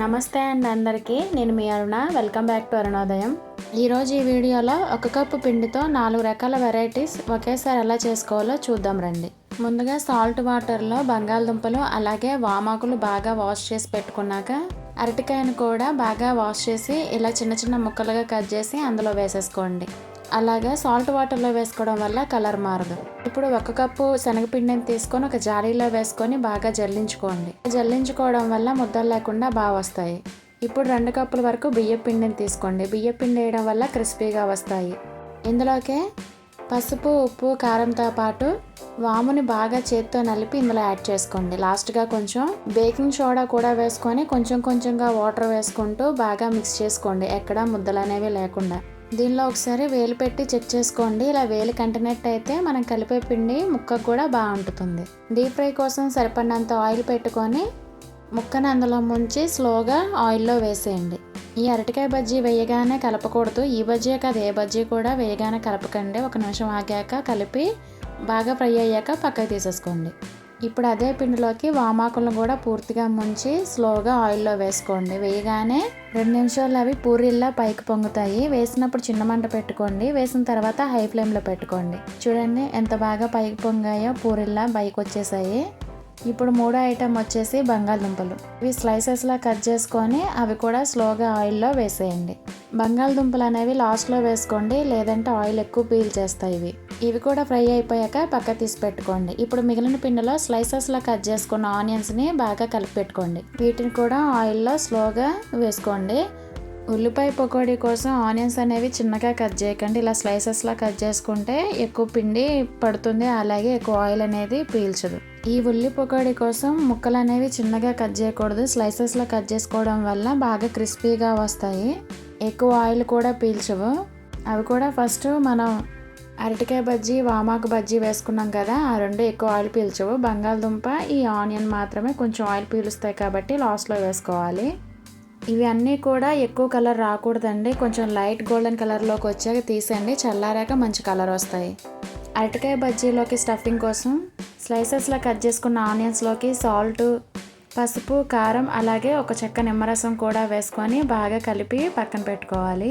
నమస్తే అండి అందరికీ. నేను మీ Aruna. Welcome back to Arunodayam. ఈరోజు ఈ వీడియోలో ఒక కప్పు పిండితో నాలుగు రకాల వెరైటీస్ ఒకేసారి ఎలా చేసుకోవాలో చూద్దాం రండి. ముందుగా సాల్ట్ వాటర్లో బంగాళదుంపలు అలాగే వామాకులు బాగా వాష్ చేసి పెట్టుకున్నాక అరటికాయను కూడా బాగా వాష్ చేసి ఇలా చిన్న చిన్న ముక్కలుగా కట్ చేసి అందులో వేసేసుకోండి. అలాగే సాల్ట్ వాటర్లో వేసుకోవడం వల్ల కలర్ మారదు. ఇప్పుడు ఒక కప్పు శనగపిండిని తీసుకొని ఒక జారీలో వేసుకొని బాగా జల్లించుకోండి. జల్లించుకోవడం వల్ల ముద్దలు లేకుండా బాగా వస్తాయి. ఇప్పుడు రెండు కప్పుల వరకు బియ్య పిండిని తీసుకోండి. బియ్య పిండి వేయడం వల్ల క్రిస్పీగా వస్తాయి. ఇందులోకే పసుపు ఉప్పు కారంతో పాటు వాముని బాగా చేత్తో నలిపి ఇందులో యాడ్ చేసుకోండి. లాస్ట్గా కొంచెం బేకింగ్ సోడా కూడా వేసుకొని కొంచెం కొంచెంగా వాటర్ వేసుకుంటూ బాగా మిక్స్ చేసుకోండి. ఎక్కడ ముద్దలు అనేవి లేకుండా. దీనిలో ఒకసారి వేలు పెట్టి చెక్ చేసుకోండి. ఇలా వేలు కంటినట్టు అయితే మనం కలిపే పిండి ముక్కకు కూడా బాగుంటుంది. డీప్ ఫ్రై కోసం సరిపడినంత ఆయిల్ పెట్టుకొని ముక్కను అందులో ముంచి స్లోగా ఆయిల్లో వేసేయండి. ఈ అరటికాయ బజ్జీ వేయగానే కలపకూడదు. ఈ బజ్జీ కాదు ఏ బజ్జీ కూడా వేయగానే కలపకండి. ఒక నిమిషం ఆగాక కలిపి బాగా ఫ్రై అయ్యాక పక్కకు తీసేసుకోండి. ఇప్పుడు అదే పిండిలోకి వామాకులను కూడా పూర్తిగా ముంచి స్లోగా ఆయిల్లో వేసుకోండి. వేయగానే రెండు నిమిషాలు అవి పూరిల్లా పైకి పొంగుతాయి. వేసినప్పుడు చిన్న మంట పెట్టుకోండి. వేసిన తర్వాత హై ఫ్లేమ్లో పెట్టుకోండి. చూడండి ఎంత బాగా పైకి పొంగాయో పూరిల్లా పైకి వచ్చేసాయి. ఇప్పుడు మూడో ఐటెం వచ్చేసి బంగాళదుంపలు. ఇవి స్లైసెస్లా కట్ చేసుకొని అవి కూడా స్లోగా ఆయిల్లో వేసేయండి. బంగాళదుంపలు అనేవి లాస్ట్లో వేసుకోండి. లేదంటే ఆయిల్ ఎక్కువ పీల్ చేస్తాయి ఇవి. ఇవి కూడా ఫ్రై అయిపోయాక పక్క తీసి పెట్టుకోండి. ఇప్పుడు మిగిలిన పిండిలో స్లైసెస్లా కట్ చేసుకున్న ఆనియన్స్ని బాగా కలిపి పెట్టుకోండి. వీటిని కూడా ఆయిల్లో స్లోగా వేసుకోండి. ఉల్లిపాయ పకోడీ కోసం ఆనియన్స్ అనేవి చిన్నగా కట్ చేయకండి. ఇలా స్లైసెస్లా కట్ చేసుకుంటే ఎక్కువ పిండి పడుతుంది. అలాగే ఎక్కువ ఆయిల్ అనేది పీల్చదు. ఈ ఉల్లి పకోడీ కోసం ముక్కలు అనేవి చిన్నగా కట్ చేయకూడదు. స్లైసెస్లో కట్ చేసుకోవడం వల్ల బాగా క్రిస్పీగా వస్తాయి. ఎక్కువ ఆయిల్ కూడా పీల్చవు. అవి కూడా ఫస్ట్ మనం అరటికాయ బజ్జీ వామాకు బజ్జీ వేసుకున్నాం కదా ఆ రెండు ఎక్కువ ఆయిల్ పీల్చవు. బంగాళదుంప ఈ ఆనియన్ మాత్రమే కొంచెం ఆయిల్ పీలుస్తాయి కాబట్టి లాస్ట్లో వేసుకోవాలి. ఇవి అన్నీ కూడా ఎక్కువ కలర్ రాకూడదండి. కొంచెం లైట్ గోల్డెన్ కలర్లోకి వచ్చాక తీసేయండి. చల్లారాక మంచి కలర్ వస్తాయి. అరటికాయ బజ్జీలోకి స్టఫింగ్ కోసం స్లైసెస్లో కట్ చేసుకున్న ఆనియన్స్లోకి సాల్ట్ పసుపు కారం అలాగే ఒక చెక్క నిమ్మరసం కూడా వేసుకొని బాగా కలిపి పక్కన పెట్టుకోవాలి.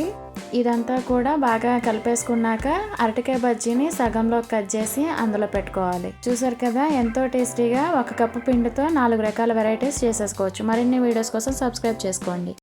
ఇదంతా కూడా బాగా కలిపేసుకున్నాక అరటికాయ బజ్జీని సగంలో కట్ చేసి అందులో పెట్టుకోవాలి. చూసారు కదా ఎంతో టేస్టీగా ఒక కప్పు పిండితో నాలుగు రకాల వెరైటీస్ చేసేసుకోవచ్చు. మరిన్ని వీడియోస్ కోసం సబ్స్క్రైబ్ చేసుకోండి.